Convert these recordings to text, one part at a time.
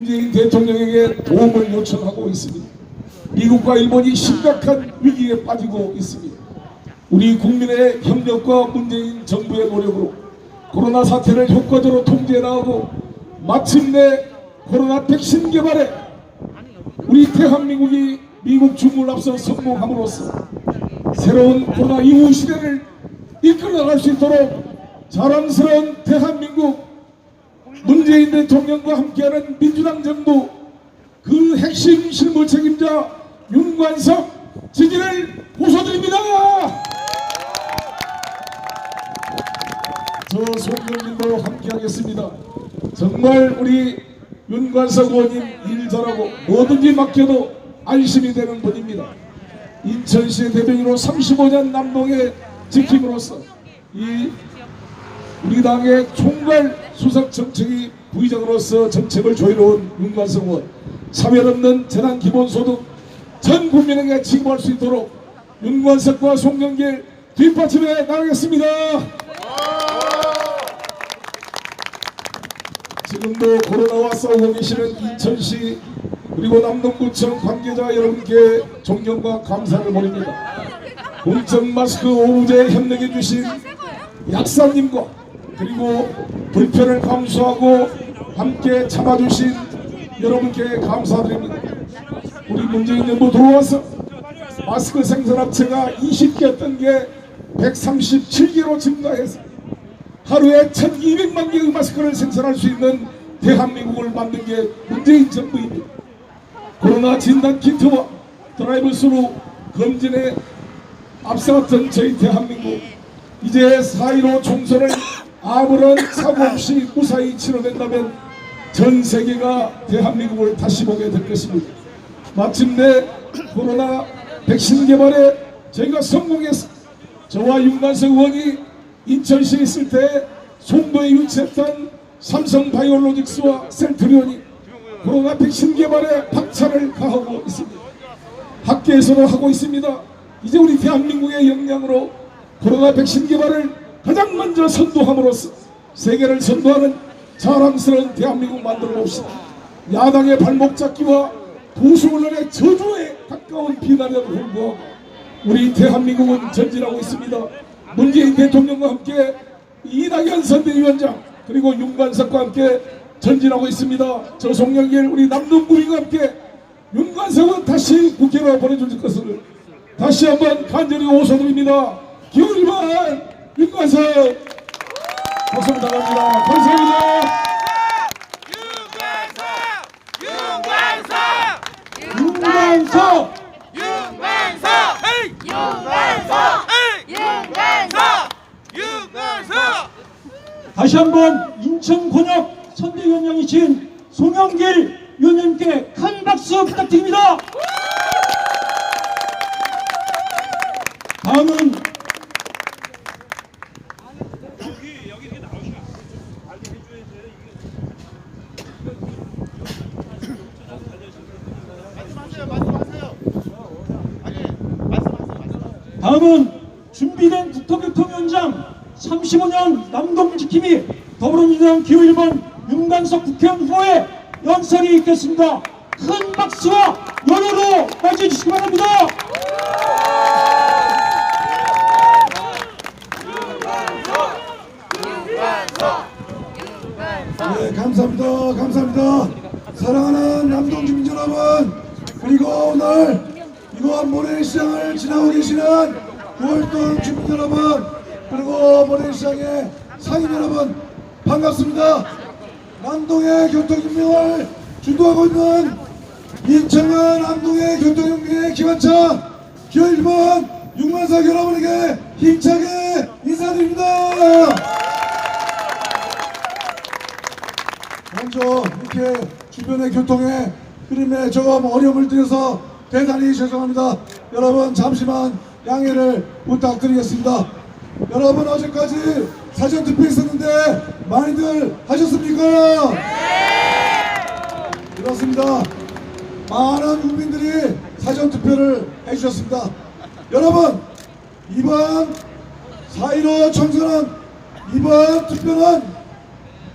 문재인 대통령에게 도움을 요청하고 있습니다. 미국과 일본이 심각한 위기에 빠지고 있습니다. 우리 국민의 협력과 문재인 정부의 노력으로 코로나 사태를 효과적으로 통제해 나가고 마침내 코로나 백신 개발에 우리 대한민국이 미국 중국을 앞서 성공함으로써 새로운 코로나 이후 시대를 이끌어 나갈 수 있도록 자랑스러운 대한민국 문재인 대통령과 함께하는 민주당 정부 그 핵심 실무 책임자 윤관석 지지를 호소드립니다. 저 송영진도 함께하겠습니다. 정말 우리 윤관석 의원님 일 잘하고 뭐든지 맡겨도 안심이 되는 분입니다. 인천시의 대변인으로 35년 남동에 지킴으로써 이 우리 당의 총괄 수석 정책위 부의장으로서 정책을 조율해온 윤관성 의원 차별 없는 재난 기본소득 전 국민에게 지급할 수 있도록 윤관석과 송영길 뒷받침해 나가겠습니다. 지금도 코로나와 싸우고 계시는 인천시 그리고 남동구청 관계자 여러분께 존경과 감사를 보냅니다. 공적 마스크 오브제 협력해 주신 약사님과 그리고 불편을 감수하고 함께 참아주신 여러분께 감사드립니다. 우리 문재인 정부 들어와서 마스크 생산업체가 20개였던 게 137개로 증가해서 하루에 1200만 개의 마스크를 생산할 수 있는 대한민국을 만든 게 문재인 정부입니다. 코로나 진단 키트와 드라이브 스루 검진에 앞서갔던 저희 대한민국 이제 4.15 총선을 아무런 사고 없이 무사히 치러낸다면 전 세계가 대한민국을 다시 보게 될 것입니다. 마침내 코로나 백신 개발에 저희가 성공해서 저와 윤관석 의원이 인천시에 있을 때 송도에 유치했던 삼성 바이오로직스와 셀트리온이 코로나 백신 개발에 박차를 가하고 있습니다. 학계에서도 하고 있습니다. 이제 우리 대한민국의 역량으로 코로나 백신 개발을 가장 먼저 선도함으로써 세계를 선도하는 자랑스러운 대한민국 만들어 봅시다. 야당의 발목 잡기와 보수 언론의 저주에 가까운 비난에도 불구하고 우리 대한민국은 전진하고 있습니다. 문재인 대통령과 함께 이낙연 선대위원장 그리고 윤관석과 함께 전진하고 있습니다. 저 송영길 우리 남동구민과 함께 윤관석은 다시 국회로 보내줄 것을 다시 한번 간절히 호소드립니다. 기울이만 윤관석 박수 부탁합니다. 감사합니다. 윤관석! 윤관석! 윤관석! 윤관석! 윤관석! 다시 한번 인천 권역 선대위원장이신 송영길 위원님께 큰 박수 부탁드립니다. 다음은 준비된 국토교통위원장 35년 남동지킴이 더불어민주당 기호 1번 윤관석 국회의원 후보의 연설이 있겠습니다. 큰 박수와 연호로 맞이해 주시기 바랍니다. 네, 감사합니다. 감사합니다. 사랑하는 남동주민 여러분, 그리고 오늘 이곳 모래시장을 지나고 계시는 구월동 주민 여러분, 그리고 모래시장의 상인 여러분, 반갑습니다. 남동의 교통혁명을 주도하고 있는 인천과 남동의 교통혁명의 기관차 기호 1번 육만석 여러분에게 힘차게 인사드립니다. 먼저 이렇게 주변의 교통의 흐름에 조금 어려움을 드려서 대단히 죄송합니다. 여러분 잠시만 양해를 부탁드리겠습니다. 여러분 어제까지 사전 투표 있었는데 많이들 하셨습니까? 그렇습니다. 많은 국민들이 사전 투표를 해주셨습니다. 여러분 이번 4.15 총선은 이번 투표는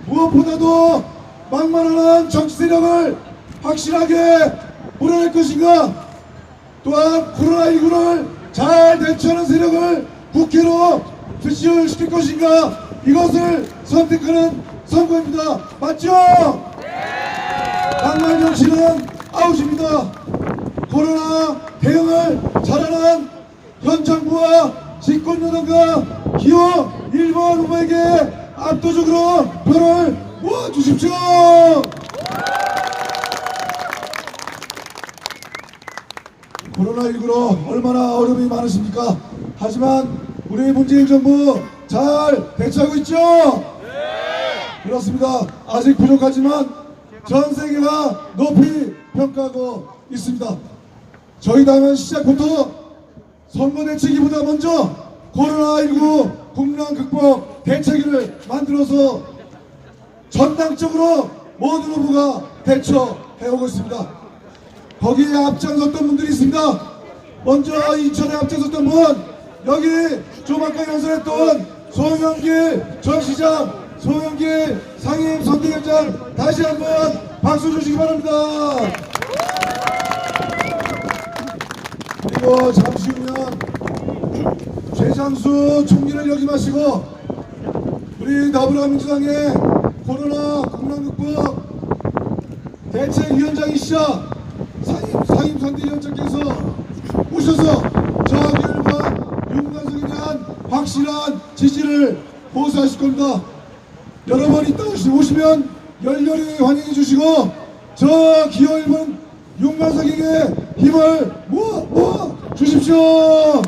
무엇보다도 막말하는 정치 세력을 확실하게 몰아낼 것인가 또한 코로나19를 잘 대처하는 세력을 국회로 투시시킬 것인가 이것을 선택하는 선거입니다. 맞죠? 막말 정치는 아웃입니다. 코로나 대응을 잘하는 현 정부와 집권 여당과 기호 1번 후보에게 압도적으로 표를 모아주십시오. 코로나19로 얼마나 어려움이 많으십니까? 하지만 우리 문재인 정부 잘 대처하고 있죠? 그렇습니다. 아직 부족하지만 전 세계가 높이 평가하고 있습니다. 저희 당은 시작부터 선거 대책이보다 먼저 코로나19 국난 극복 대책을 만들어서 전당적으로 모든 후보가 대처해오고 있습니다. 거기에 앞장섰던 분들이 있습니다. 먼저 이천에 앞장섰던 분 여기 조만간 연설했던 송영길 전 시장 송영길 상임 선대위원장 다시 한번 박수 주시기 바랍니다. 그리고 잠시 후면 최장수 총리를 역임하시고 우리 더불어민주당의 코로나 국난 극복 대책위원장이시자 상임, 상임 선대위원장께서 오셔서 저기일과 윤관석에 대한 확실한 지지를 보수하실 겁니다. 여러분 이따 오시- 오시면 열렬히 환영해 주시고 저 기호 1번 윤관석에게 힘을 모아, 모아 주십시오.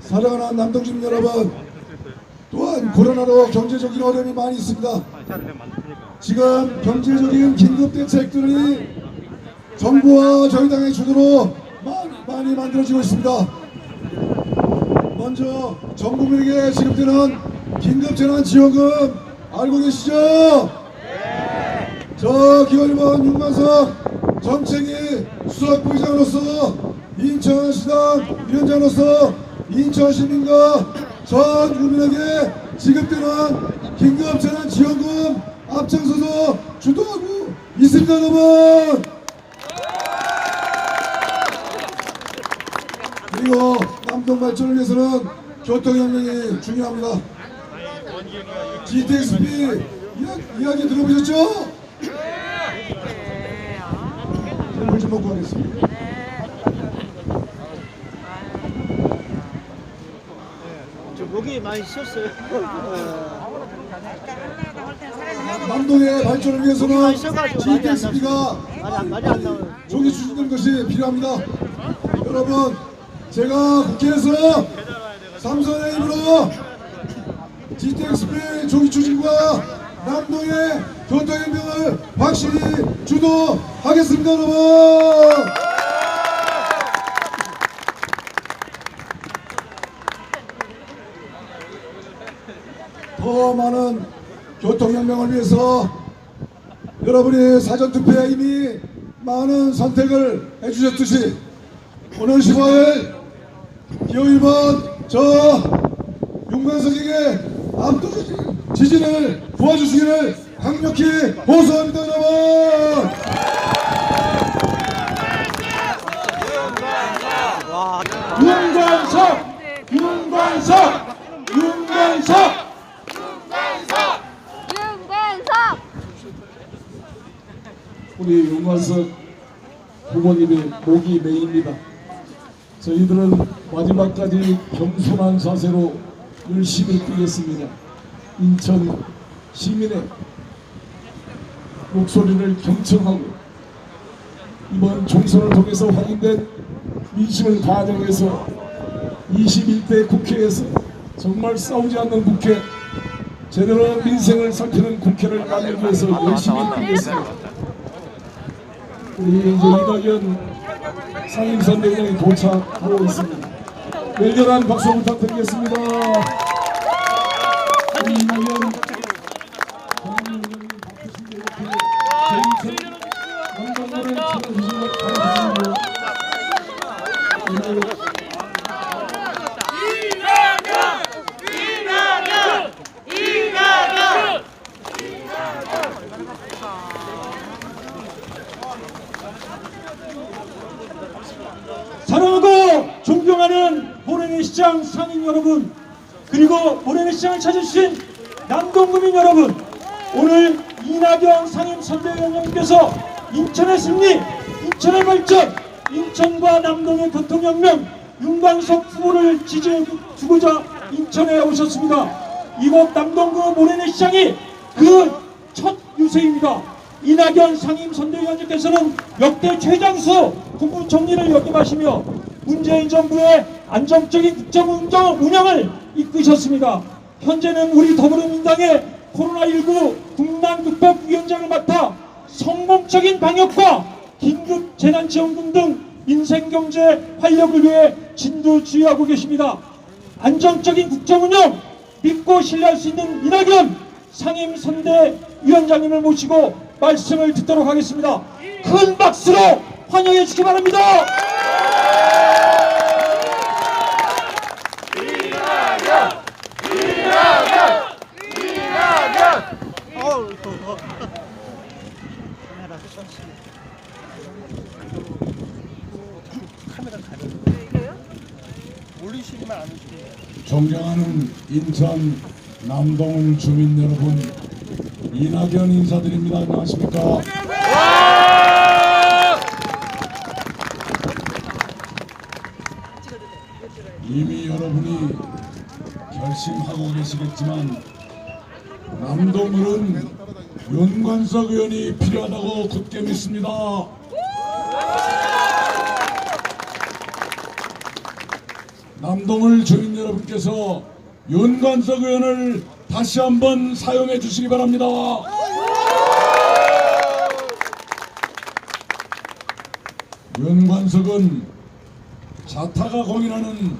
사랑하는 남동진 여러분 또한 코로나로 경제적인 어려움이 많이 있습니다 지금 경제적인 긴급 대책들이 정부와 저희 당의 주도로 많이, 많이 만들어지고 있습니다 먼저 전 국민에게 지급되는 긴급 재난 지원금 알고 계시죠? 저 기원이번 윤만석 정책위 수석부의장으로서 인천시당 위원장으로서 인천시민과 전 국민에게 지급되는 긴급 재난 지원금 앞장서서 주도하고 있습니다 여러분. 그리고 남동 발전을 위해서는 교통혁명이 중요합니다. GTXP 이야기, 이야기 들어보셨죠? 물좀 먹고 가겠습니다. 저 목이 많이 쉬었어요. 남동의 발전을 위해서는 GTXP가. 조기 추진되는 것이 필요합니다. 여러분, 제가 국회에서 삼선의 힘으로 GTXP 조기 추진과 남동의 교통혁명을 확실히 주도하겠습니다, 여러분. 더 많은 교통혁명을 위해서 여러분이 사전투표에 이미 많은 선택을 해주셨듯이 오늘 15일 기호 1번 저 윤관석에게 압도적 지지를 도와주시기를 강력히 호소합니다 여러분! 윤관석! 윤관석! 윤관석! 우리 윤관석 후보님의 목이 메입니다. 저희들은 마지막까지 겸손한 자세로 열심히 뛰겠습니다. 인천 시민의 목소리를 경청하고 이번 총선을 통해서 확인된 민심을 반영해서 21대 국회에서 정말 싸우지 않는 국회 제대로 민생을 살피는 국회를 만들기 위해서 열심히 뛰겠습니다. 우리 이제 이낙연 상임선대위원이 도착하고 있습니다. 열렬한 박수 부탁드리겠습니다. 이낙연 제2차 남정노래 참여해주신 것 감사합니다. 시장을 찾아주신 남동구민 여러분 오늘 이낙연 상임 선대위원장님께서 인천의 승리, 인천의 발전, 인천과 남동의 교통혁명 윤광석 후보를 지지해 주고자 인천에 오셨습니다. 이곳 남동구 모래내 시장이 그 첫 유세입니다. 이낙연 상임 선대위원장께서는 역대 최장수 국무총리를 역임하시며 문재인 정부의 안정적인 국정 운영을 이끄셨습니다. 현재는 우리 더불어민주당의 코로나19 국난극복위원장을 맡아 성공적인 방역과 긴급 재난지원금 등 민생경제 활력을 위해 진두지휘하고 계십니다. 안정적인 국정운영 믿고 신뢰할 수 있는 이낙연 상임 선대위원장님을 모시고 말씀을 듣도록 하겠습니다. 큰 박수로 환영해 주시기 바랍니다. 더워. 카메라 쏘시. 카메라 가려. 올리시기만 안 해주세요. 존경하는 인천 남동 주민 여러분 이낙연 인사드립니다. 안녕하십니까? 이미 여러분이 결심하고 계시겠지만 남동을은 윤관석 의원이 필요하다고 굳게 믿습니다. 남동을 주민 여러분께서 윤관석 의원을 다시 한번 사용해 주시기 바랍니다. 윤관석은 자타가 공인하는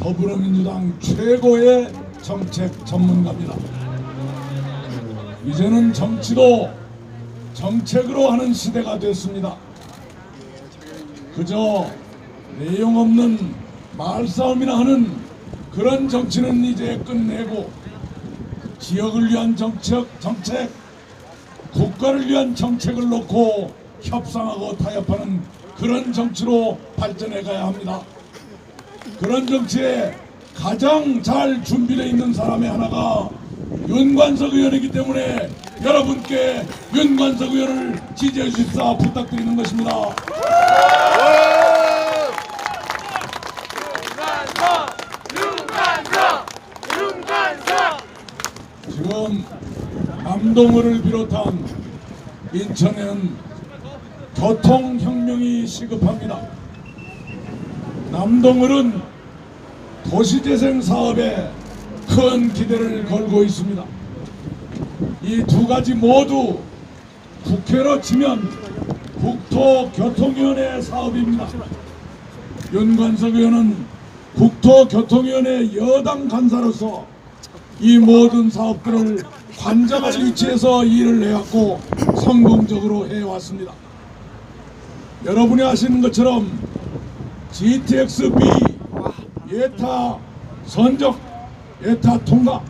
더불어민주당 최고의 정책 전문가입니다. 이제는 정치도 정책으로 하는 시대가 됐습니다. 그저 내용 없는 말싸움이나 하는 그런 정치는 이제 끝내고 지역을 위한 정책, 정책, 국가를 위한 정책을 놓고 협상하고 타협하는 그런 정치로 발전해 가야 합니다. 그런 정치에 가장 잘 준비되어 있는 사람의 하나가 윤관석 의원이기 때문에 여러분께 윤관석 의원을 지지해 주십사 부탁드리는 것입니다. 지금 남동을을 비롯한 인천에는 교통혁명이 시급합니다. 남동을은 도시재생 사업에 큰 기대를 걸고 있습니다. 이 두 가지 모두 국회로 치면 국토교통위원회 사업입니다. 윤관석 의원은 국토교통위원회 여당 간사로서 이 모든 사업들을 관장을 위치해서 일을 해왔고 성공적으로 해왔습니다. 여러분이 아시는 것처럼 GTX-B 예타 선적 예타 통과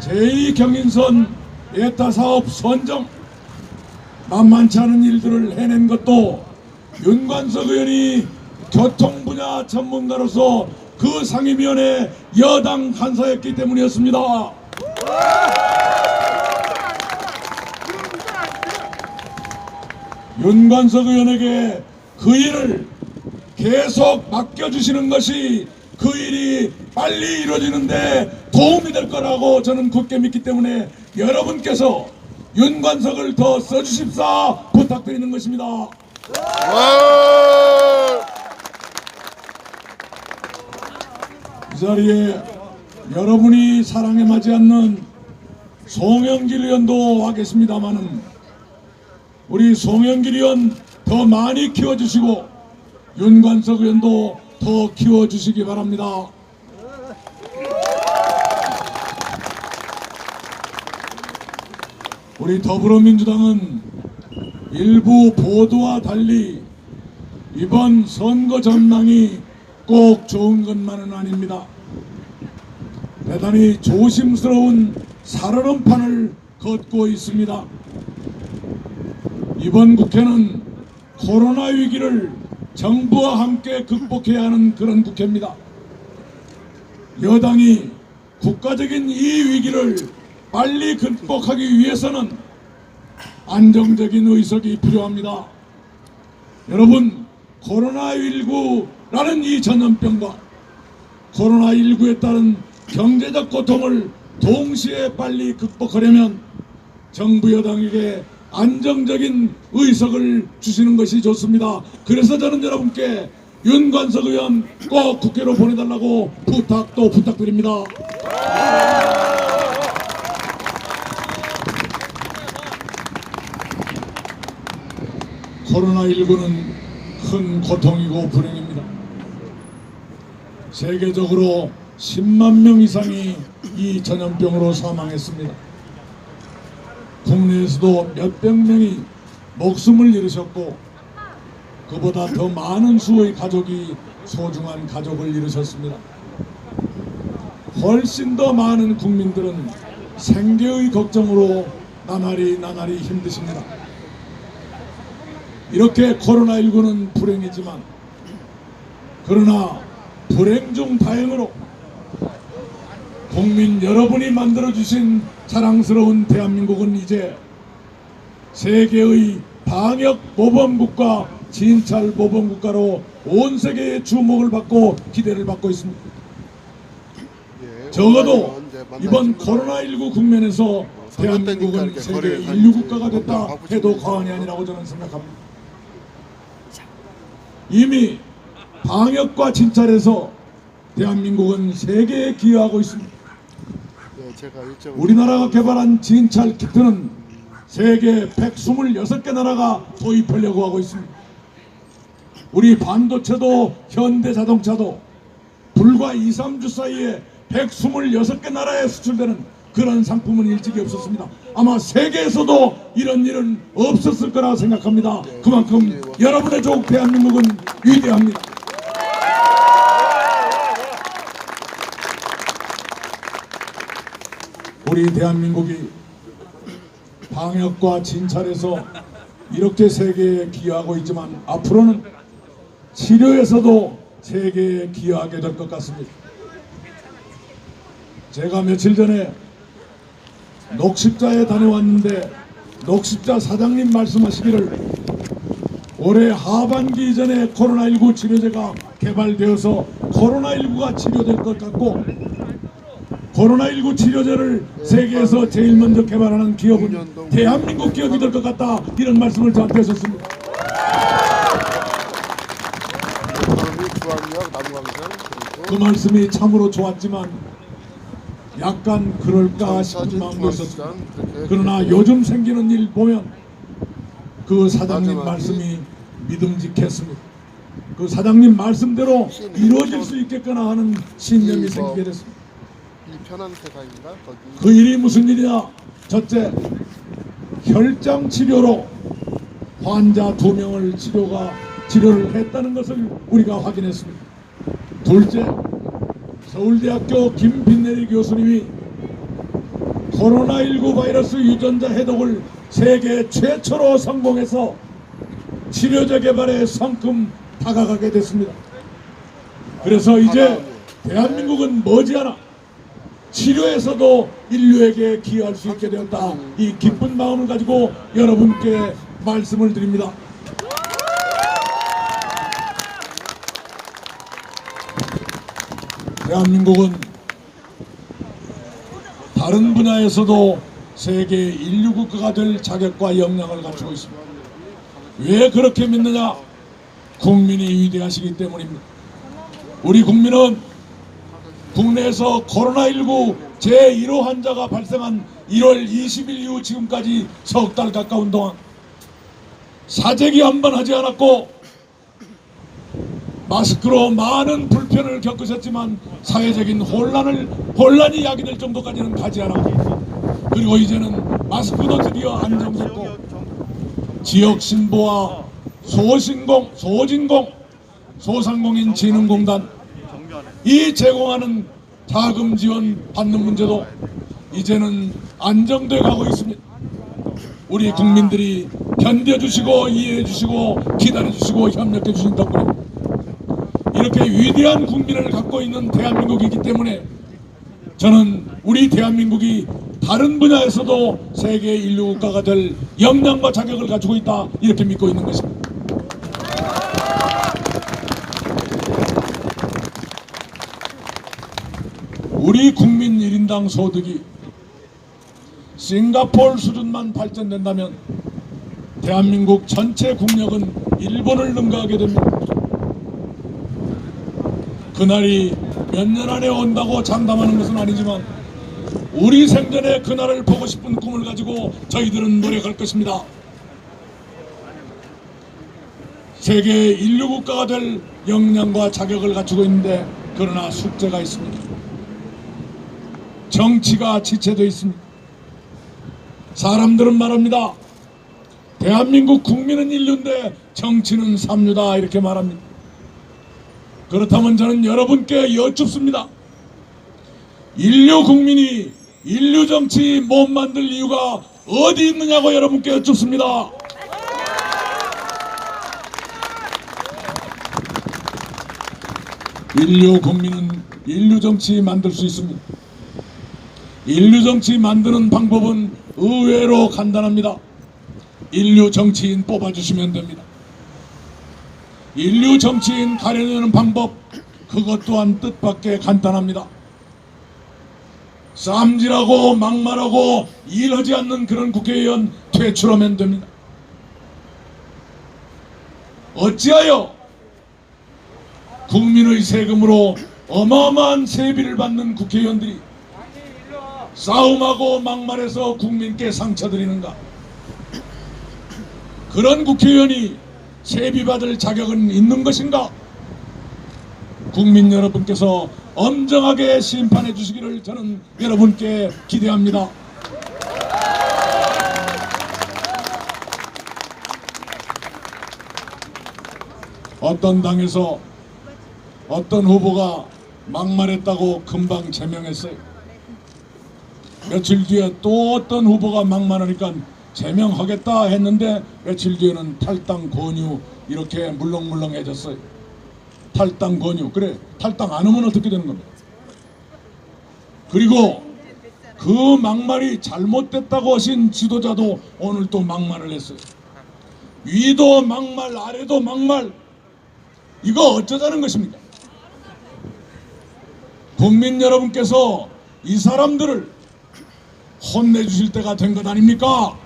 제2경인선 예타 사업 선정 만만치 않은 일들을 해낸 것도 윤관석 의원이 교통 분야 전문가로서 그 상임위원회 여당 간사였기 때문이었습니다. 윤관석 의원에게 그 일을 계속 맡겨주시는 것이 그 일이 빨리 이루어지는데 도움이 될 거라고 저는 굳게 믿기 때문에 여러분께서 윤관석을 더 써주십사 부탁드리는 것입니다. 이 자리에 여러분이 사랑에 맞지 않는 송영길 의원도 와 계십니다마는 우리 송영길 의원 더 많이 키워주시고 윤관석 의원도 더 키워주시기 바랍니다. 우리 더불어민주당은 일부 보도와 달리 이번 선거 전망이 꼭 좋은 것만은 아닙니다. 대단히 조심스러운 살얼음판을 걷고 있습니다. 이번 국회는 코로나 위기를 정부와 함께 극복해야 하는 그런 국회입니다. 여당이 국가적인 이 위기를 빨리 극복하기 위해서는 안정적인 의석이 필요합니다. 여러분, 코로나19라는 이 전염병과 코로나19에 따른 경제적 고통을 동시에 빨리 극복하려면 정부 여당에게 안정적인 의석을 주시는 것이 좋습니다. 그래서 저는 여러분께 윤관석 의원 꼭 국회로 보내달라고 부탁도 부탁드립니다. 코로나19는 큰 고통이고 불행입니다. 세계적으로 10만 명 이상이 이 전염병으로 사망했습니다. 국내에서도 몇백 명이 목숨을 잃으셨고 그보다 더 많은 수의 가족이 소중한 가족을 잃으셨습니다. 훨씬 더 많은 국민들은 생계의 걱정으로 나날이 나날이 힘드십니다. 이렇게 코로나19는 불행이지만 그러나 불행 중 다행으로 국민 여러분이 만들어주신 자랑스러운 대한민국은 이제 세계의 방역 모범국가 진찰 모범국가로 온 세계의 주목을 받고 기대를 받고 있습니다. 적어도 이번 코로나19 국면에서 대한민국은 세계 인류 국가가 됐다 해도 과언이 아니라고 저는 생각합니다. 이미 방역과 진찰에서 대한민국은 세계에 기여하고 있습니다. 네, 우리나라가 개발한 진찰 키트는 세계 126개 나라가 도입하려고 하고 있습니다. 우리 반도체도 현대자동차도 불과 2, 3주 사이에 126개 나라에 수출되는 그런 상품은 일찍이 없었습니다. 아마 세계에서도 이런 일은 없었을 거라 생각합니다. 그만큼 여러분의 족 대한민국은 위대합니다. 우리 대한민국이 방역과 진찰에서 이렇게 세계에 기여하고 있지만 앞으로는 치료에서도 세계에 기여하게 될 것 같습니다. 제가 며칠 전에 녹십자에 다녀왔는데 녹십자 사장님 말씀하시기를 올해 하반기 전에 코로나19 치료제가 개발되어서 코로나19가 치료될 것 같고 코로나19 치료제를 세계에서 제일 먼저 개발하는 기업은 대한민국 기업이 될 것 같다 이런 말씀을 저한테 하셨습니다. 그 말씀이 참으로 좋았지만 약간 그럴까 싶은 마음도 그렇게 그러나 요즘 생기는 일 보면 그 사장님 말씀이 믿음직했습니다. 그 사장님 말씀대로 이루어질 수 있겠거나 하는 신념이 생기게 됐습니다. 그 일이 무슨 일이냐? 첫째, 혈장 치료로 환자 두 명을 치료가 치료를 했다는 것을 우리가 확인했습니다. 둘째, 서울대학교 김빈내리 교수님이 코로나19 바이러스 유전자 해독을 세계 최초로 성공해서 치료제 개발에 성큼 다가가게 됐습니다. 그래서 이제 대한민국은 머지않아 치료에서도 인류에게 기여할 수 있게 되었다. 이 기쁜 마음을 가지고 여러분께 말씀을 드립니다. 대한민국은 다른 분야에서도 세계 인류 국가가 될 자격과 역량을 갖추고 있습니다. 왜 그렇게 믿느냐? 국민이 위대하시기 때문입니다. 우리 국민은 국내에서 코로나19 제1호 환자가 발생한 1월 20일 이후 지금까지 석 달 가까운 동안 사재기 한 번 하지 않았고 마스크로 많은 불편을 겪으셨지만 사회적인 혼란을 혼란이 야기될 정도까지는 가지 않았고 그리고 이제는 마스크도 드디어 안정됐고 지역 신보와 소신공, 소진공, 소상공인 진흥공단 이 제공하는 자금 지원 받는 문제도 이제는 안정돼 가고 있습니다. 우리 국민들이 견뎌주시고 이해해주시고 기다려주시고 협력해주신 덕분에 이렇게 위대한 국민을 갖고 있는 대한민국이기 때문에 저는 우리 대한민국이 다른 분야에서도 세계 인류 국가가 될 역량과 자격을 가지고 있다 이렇게 믿고 있는 것입니다. 우리 국민 1인당 소득이 싱가포르 수준만 발전된다면 대한민국 전체 국력은 일본을 능가하게 됩니다. 그날이 몇 년 안에 온다고 장담하는 것은 아니지만 우리 생전에 그날을 보고 싶은 꿈을 가지고 저희들은 노력할 것입니다. 세계 인류 국가가 될 역량과 자격을 갖추고 있는데 그러나 숙제가 있습니다. 정치가 지체되어 있습니다. 사람들은 말합니다. 대한민국 국민은 인류인데 정치는 삼류다 이렇게 말합니다. 그렇다면 저는 여러분께 여쭙습니다. 인류 국민이 인류 정치 못 만들 이유가 어디 있느냐고 여러분께 여쭙습니다. 인류 국민은 인류 정치 만들 수 있습니다. 인류 정치 만드는 방법은 의외로 간단합니다. 인류 정치인 뽑아주시면 됩니다. 인류 정치인 가려내는 방법 그것 또한 뜻밖의 간단합니다. 쌈질하고 막말하고 일하지 않는 그런 국회의원 퇴출하면 됩니다. 어찌하여 국민의 세금으로 어마어마한 세비를 받는 국회의원들이 싸움하고 막말해서 국민께 상처드리는가? 그런 국회의원이 세비받을 자격은 있는 것인가? 국민 여러분께서 엄정하게 심판해 주시기를 저는 여러분께 기대합니다. 어떤 당에서 어떤 후보가 막말했다고 금방 제명했어요. 며칠 뒤에 또 어떤 후보가 막말하니까 제명하겠다 했는데 며칠 뒤에는 탈당 권유 이렇게 물렁물렁해졌어요. 탈당 권유 그래 탈당 안 하면 어떻게 되는 겁니까? 그리고 그 막말이 잘못됐다고 하신 지도자도 오늘 또 막말을 했어요. 위도 막말 아래도 막말 이거 어쩌자는 것입니까? 국민 여러분께서 이 사람들을 혼내주실 때가 된 것 아닙니까?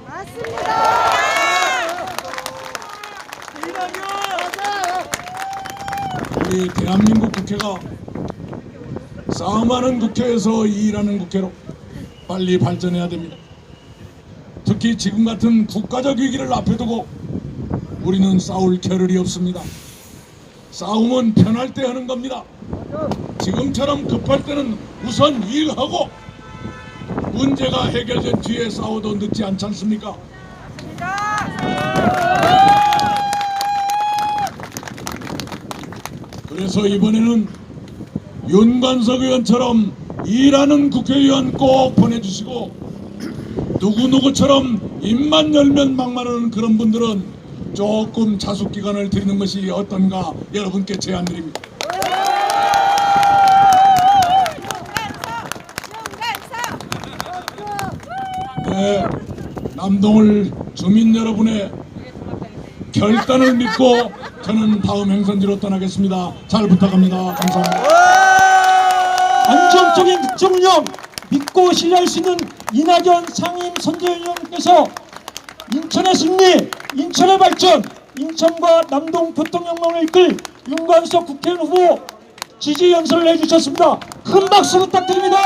우리 대한민국 국회가 싸움하는 국회에서 일하는 국회로 빨리 발전해야 됩니다. 특히 지금 같은 국가적 위기를 앞에 두고 우리는 싸울 겨를이 없습니다. 싸움은 편할 때 하는 겁니다. 지금처럼 급할 때는 우선 일하고 문제가 해결된 뒤에 싸워도 늦지 않지 않습니까? 그래서 이번에는 윤관석 의원처럼 일하는 국회의원 꼭 보내주시고 누구누구처럼 입만 열면 막말하는 그런 분들은 조금 자숙 기간을 드리는 것이 어떤가 여러분께 제안드립니다. 네, 남동을 주민 여러분의 결단을 믿고 저는 다음 행선지로 떠나겠습니다. 잘 부탁합니다. 감사합니다. 안정적인 국정운영 믿고 신뢰할 수 있는 이낙연 상임 선대위원께서 인천의 승리, 인천의 발전, 인천과 남동 교통혁명을 이끌 윤관석 국회의원 후보 지지 연설을 해주셨습니다. 큰 박수 부탁드립니다.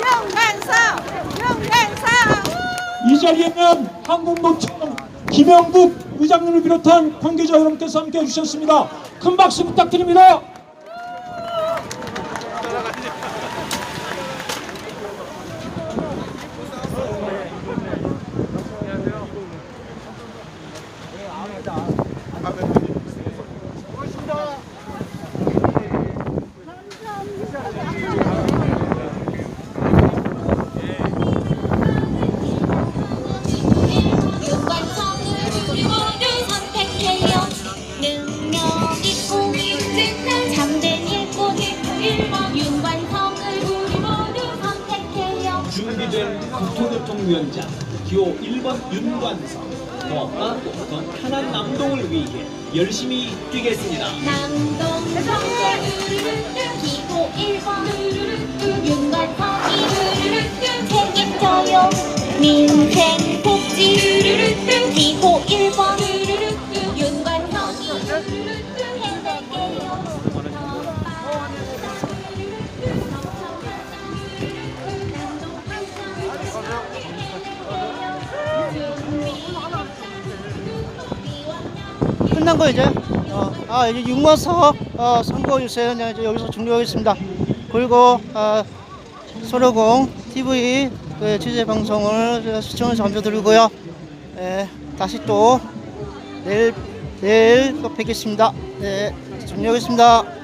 영간사 이 자리에는 한국노총 김영국 의장님을 비롯한 관계자 여러분께서 함께 해 주셨습니다. 큰 박수 부탁드립니다. 열심히 뛰겠습니다. 끝난 거 이제. 어, 아 이제 육마석 어, 선거 유세 네, 이제 여기서 종료하겠습니다. 그리고 아, 소로공 TV 그 취재 방송을 주셔서 감사드리고요. 예, 다시 또 내일 내일 또 뵙겠습니다. 네, 종료하겠습니다.